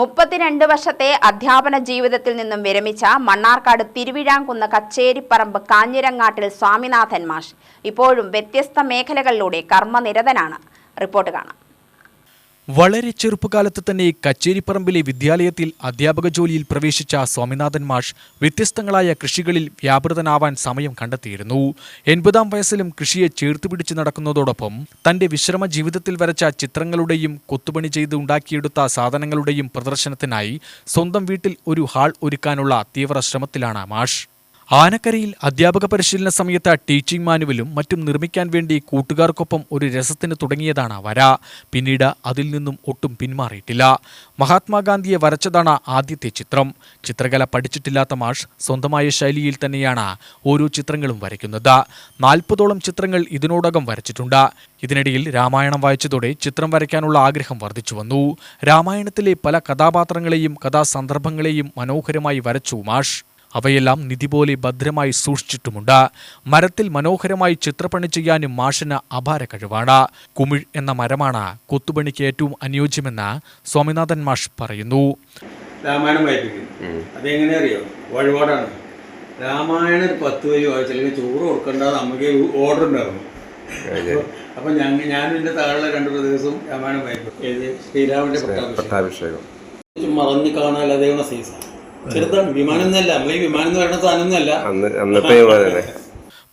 മുപ്പത്തിരണ്ട് വർഷത്തെ അധ്യാപന ജീവിതത്തിൽ നിന്നും വിരമിച്ച മണ്ണാർക്കാട് തിരുവിഴാംകുന്ന് കച്ചേരിപ്പറമ്പ് കാഞ്ഞിരങ്ങാട്ടിൽ സ്വാമിനാഥൻ മാഷ്. ഇപ്പോഴും വ്യത്യസ്ത മേഖലകളിലൂടെ കർമ്മനിരതനാണ്. റിപ്പോർട്ട് കാണാം. വളരെ ചെറുപ്പകാലത്ത് തന്നെ കച്ചേരിപ്പറമ്പിലെ വിദ്യാലയത്തിൽ അധ്യാപക ജോലിയിൽ പ്രവേശിച്ച സ്വാമിനാഥൻ മാഷ് വ്യത്യസ്തങ്ങളായ കൃഷികളിൽ വ്യാപൃതനാവാൻ സമയം കണ്ടെത്തിയിരുന്നു. എൺപതാം വയസ്സിലും കൃഷിയെ ചേർത്ത് ചേർത്തുപിടിച്ച് നടക്കുന്നതോടൊപ്പം തന്റെ വിശ്രമ ജീവിതത്തിൽ വരച്ച ചിത്രങ്ങളുടെയും കൊത്തുപണി ചെയ്ത് ഉണ്ടാക്കിയെടുത്ത സാധനങ്ങളുടെയും പ്രദർശനത്തിനായി സ്വന്തം വീട്ടിൽ ഒരു ഹാൾ ഒരുക്കാനുള്ള തീവ്ര ശ്രമത്തിലാണ് മാഷ്. ആനക്കരയിൽ അധ്യാപക പരിശീലന സമയത്ത് ടീച്ചിംഗ് മാനുവലും മറ്റും നിർമ്മിക്കാൻ വേണ്ടി കൂട്ടുകാർക്കൊപ്പം ഒരു രസത്തിന് തുടങ്ങിയതാണ് വര. പിന്നീട് അതിൽ നിന്നും ഒട്ടും പിന്മാറിയിട്ടില്ല. മഹാത്മാഗാന്ധിയെ വരച്ചതാണ് ആദ്യത്തെ ചിത്രം. ചിത്രകല പഠിച്ചിട്ടില്ലാത്ത മാഷ് സ്വന്തമായ ശൈലിയിൽ തന്നെയാണ് ഓരോ ചിത്രങ്ങളും വരയ്ക്കുന്നത്. നാൽപ്പതോളം ചിത്രങ്ങൾ ഇതിനോടകം വരച്ചിട്ടുണ്ട്. ഇതിനിടയിൽ രാമായണം വായിച്ചതോടെ ചിത്രം വരയ്ക്കാനുള്ള ആഗ്രഹം വർദ്ധിച്ചു വന്നു. രാമായണത്തിലെ പല കഥാപാത്രങ്ങളെയും കഥാസന്ദർഭങ്ങളെയും മനോഹരമായി വരച്ചു മാഷ്. അവയെല്ലാം നിധി പോലെ ഭദ്രമായി സൂക്ഷിച്ചിട്ടുമുണ്ട്. മരത്തിൽ മനോഹരമായി ചിത്രപ്പണി ചെയ്യാനും മാഷിന് അപാര കഴിവാണ്. കുമിഴ് എന്ന മരമാണ് കൊത്തുപണിക്ക് ഏറ്റവും അനുയോജ്യമെന്ന് സ്വാമിനാഥൻ മാഷ് പറയുന്നു. രാമായണം വായിപ്പിക്കും. അതെങ്ങനെ അറിയോ? വഴിപാടാണ്. രാമായണം ഒരു പത്ത് വരി വായിച്ചില്ലെങ്കിൽ ചോറ് കൊടുക്കേണ്ടത് നമുക്ക് ഓർഡർ ഉണ്ടായിരുന്നു. അപ്പൊ ഞങ്ങൾ ഞാനും എന്റെ താഴെ രണ്ടു പ്രദേശവും രാമായണം വായിക്കും ശ്രീരാമന്റെ പട്ടാഭിഷേകം മറന്നു കാണാൻ അതേ സൈസാണ് ചെറുതാണ്. വിമാനം ഒന്നല്ല നമ്മളീ വിമാനം എന്ന് പറയുന്ന സാധനം ഒന്നല്ല അന്നത്തെ വിമാനം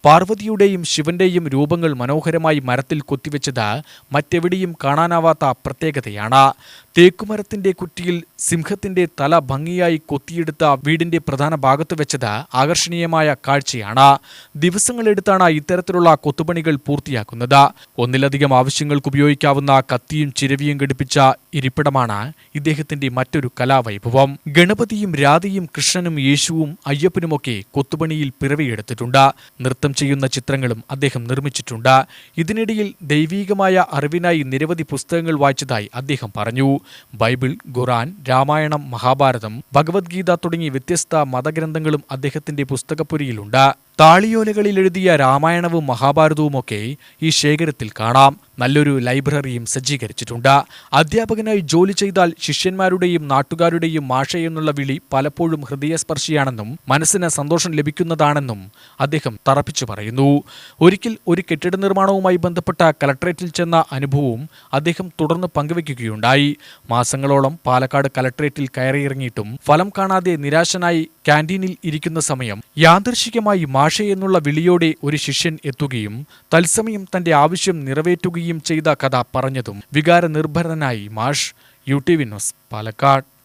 പാർവതിയുടെയും ശിവന്റെയും രൂപങ്ങൾ മനോഹരമായി മരത്തിൽ കൊത്തിവെച്ചത് മറ്റെവിടെയും കാണാനാവാത്ത പ്രത്യേകതയാണ്. തേക്കുമരത്തിന്റെ കുറ്റിയിൽ സിംഹത്തിന്റെ തല ഭംഗിയായി കൊത്തിയെടുത്ത വീടിന്റെ പ്രധാന ഭാഗത്ത് വെച്ചത് ആകർഷണീയമായ കാഴ്ചയാണ്. ദിവസങ്ങളെടുത്താണ് ഇത്തരത്തിലുള്ള കൊത്തുപണികൾ പൂർത്തിയാക്കുന്നത്. ഒന്നിലധികം ആവശ്യങ്ങൾക്ക് ഉപയോഗിക്കാവുന്ന കത്തിയും ചിരവിയും ഘടിപ്പിച്ച ഇരിപ്പിടമാണ് ഇദ്ദേഹത്തിന്റെ മറ്റൊരു കലാവൈഭവം. ഗണപതിയും രാധയും കൃഷ്ണനും യേശുവും അയ്യപ്പനുമൊക്കെ കൊത്തുപണിയിൽ പിറവിയെടുത്തിട്ടുണ്ട്. നൃത്തം ചെയ്യുന്ന ചിത്രങ്ങളും അദ്ദേഹം നിർമ്മിച്ചിട്ടുണ്ട്. ഇതിനിടയിൽ ദൈവീകമായ അറിവിനായി നിരവധി പുസ്തകങ്ങൾ വായിച്ചതായി അദ്ദേഹം പറഞ്ഞു. ബൈബിൾ ഖുറാൻ രാമായണം മഹാഭാരതം ഭഗവത്ഗീത തുടങ്ങി വ്യത്യസ്ത മതഗ്രന്ഥങ്ങളും അദ്ദേഹത്തിന്റെ പുസ്തകപ്പുരിയിലുണ്ട്. താളിയോലകളിൽ എഴുതിയ രാമായണവും മഹാഭാരതവും ഒക്കെ ഈ ശേഖരത്തിൽ കാണാം. നല്ലൊരു ലൈബ്രറിയും സജ്ജീകരിച്ചിട്ടുണ്ട്. അധ്യാപകനായി ജോലി ചെയ്താൽ ശിഷ്യന്മാരുടെയും നാട്ടുകാരുടെയും മാഷ എന്നുള്ള വിളി പലപ്പോഴും ഹൃദയസ്പർശിയാണെന്നും മനസ്സിന് സന്തോഷം ലഭിക്കുന്നതാണെന്നും അദ്ദേഹം തറപ്പിച്ചു പറയുന്നു. ഒരിക്കൽ ഒരു കെട്ടിട നിർമ്മാണവുമായി ബന്ധപ്പെട്ട കലക്ട്രേറ്റിൽ ചെന്ന അനുഭവവും അദ്ദേഹം തുടർന്ന് പങ്കുവയ്ക്കുകയുണ്ടായി. മാസങ്ങളോളം പാലക്കാട് കലക്ട്രേറ്റിൽ കയറിയിറങ്ങിയിട്ടും ഫലം കാണാതെ നിരാശനായി ക്യാന്റീനിൽ ഇരിക്കുന്ന സമയം യാദൃശികമായി മാഷ എന്നുള്ള വിളിയോടെ ഒരു ശിഷ്യൻ എത്തുകയും തത്സമയം തന്റെ ആവശ്യം നിറവേറ്റുകയും ചെയ്ത കഥ പറഞ്ഞതും വികാരനിർഭരനായി. മാഷ് യു ടി വിനോസ് പാലക്കാട്.